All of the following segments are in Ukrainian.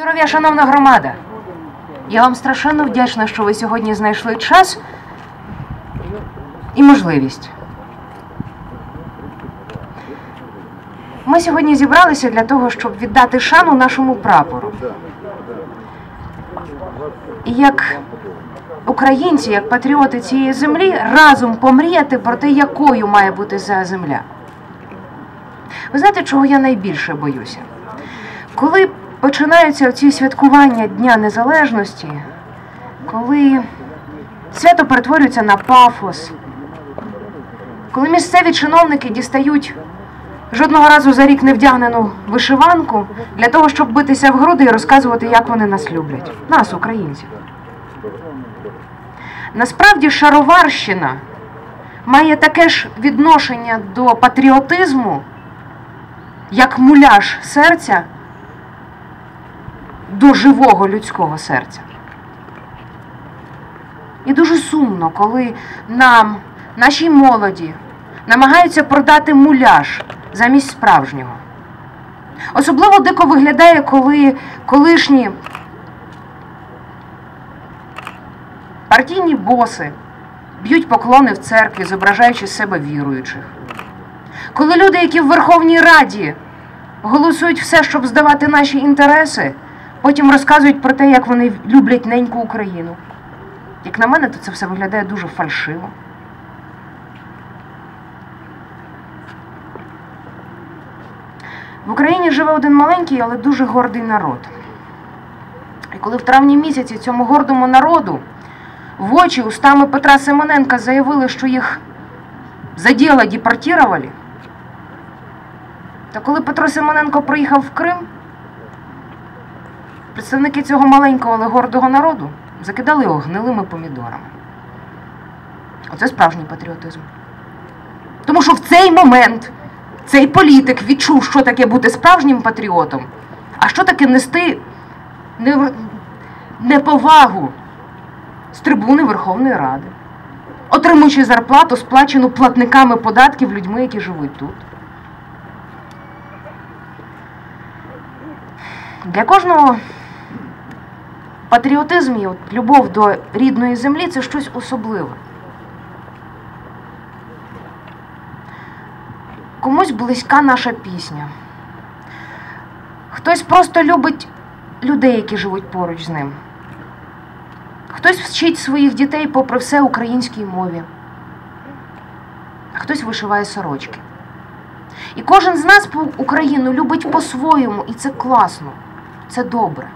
Здоров'я, шановна громада! Я вам страшенно вдячна, що ви сьогодні знайшли час і можливість. Ми сьогодні зібралися для того, щоб віддати шану нашому прапору. І як українці, як патріоти цієї землі, разом помріяти про те, якою має бути ця земля. Ви знаєте, чого я найбільше боюся? Коли починаються ці святкування Дня Незалежності, коли свято перетворюється на пафос, коли місцеві чиновники дістають жодного разу за рік не вдягнену вишиванку для того, щоб битися в груди і розказувати, як вони нас люблять, нас, українців. Насправді шароварщина має таке ж відношення до патріотизму, як муляж серця до живого людського серця. І дуже сумно, коли нам, нашій молоді, намагаються продати муляж замість справжнього. Особливо дико виглядає, коли колишні партійні боси б'ють поклони в церкві, зображаючи себе віруючих. Коли люди, які в Верховній Раді голосують все, щоб здавати наші інтереси, потім розказують про те, як вони люблять неньку Україну. Як на мене, то це все виглядає дуже фальшиво. В Україні живе один маленький, але дуже гордий народ. І коли в травні місяці цьому гордому народу в очі устами Петра Семененка заявили, що їх за діло депортували, то коли Петро Семененко приїхав в Крим, представники цього маленького, але гордого народу закидали його гнилими помідорами. Оце справжній патріотизм. Тому що в цей момент цей політик відчув, що таке бути справжнім патріотом, а що таке нести неповагу з трибуни Верховної Ради, отримуючи зарплату, сплачену платниками податків людьми, які живуть тут. Для кожного патріотизм і от любов до рідної землі це щось особливе. Комусь близька наша пісня. Хтось просто любить людей, які живуть поруч з ним. Хтось вчить своїх дітей, попри все, українській мові, хтось вишиває сорочки. І кожен з нас Україну любить по-своєму, і це класно, це добре.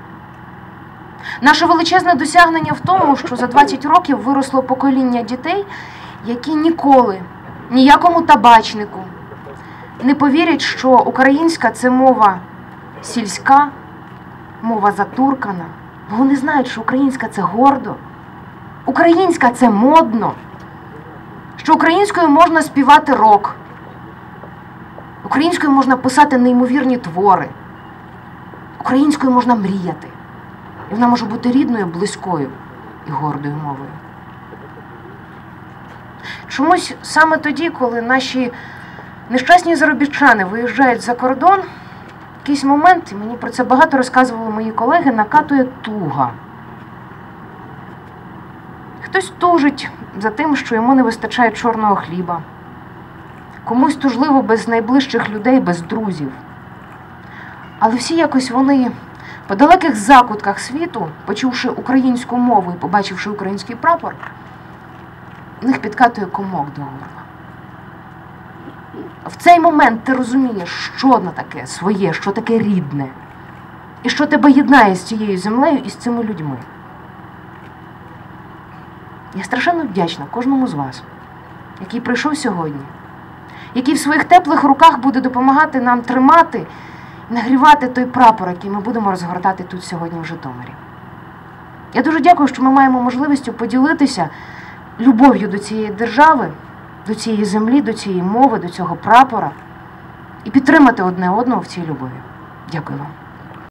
Наше величезне досягнення в тому, що за 20 років виросло покоління дітей, які ніколи ніякому табачнику не повірять, що українська це мова сільська, мова затуркана. Вони знають, що українська це гордо, українська це модно, що українською можна співати рок, українською можна писати неймовірні твори, українською можна мріяти. І вона може бути рідною, близькою і гордою мовою. Чомусь саме тоді, коли наші нещасні заробітчани виїжджають за кордон, якийсь момент, і мені про це багато розказували мої колеги, накатує туга. Хтось тужить за тим, що йому не вистачає чорного хліба, комусь тужливо без найближчих людей, без друзів. Але всі якось вони по далеких закутках світу, почувши українську мову і побачивши український прапор, в них підкатує комок до горла. В цей момент ти розумієш, що на таке своє, що таке рідне, і що тебе єднає з цією землею і з цими людьми. Я страшенно вдячна кожному з вас, який прийшов сьогодні, який в своїх теплих руках буде допомагати нам тримати нагрівати той прапор, який ми будемо розгортати тут сьогодні в Житомирі. Я дуже дякую, що ми маємо можливість поділитися любов'ю до цієї держави, до цієї землі, до цієї мови, до цього прапора і підтримати одне одного в цій любові. Дякую вам.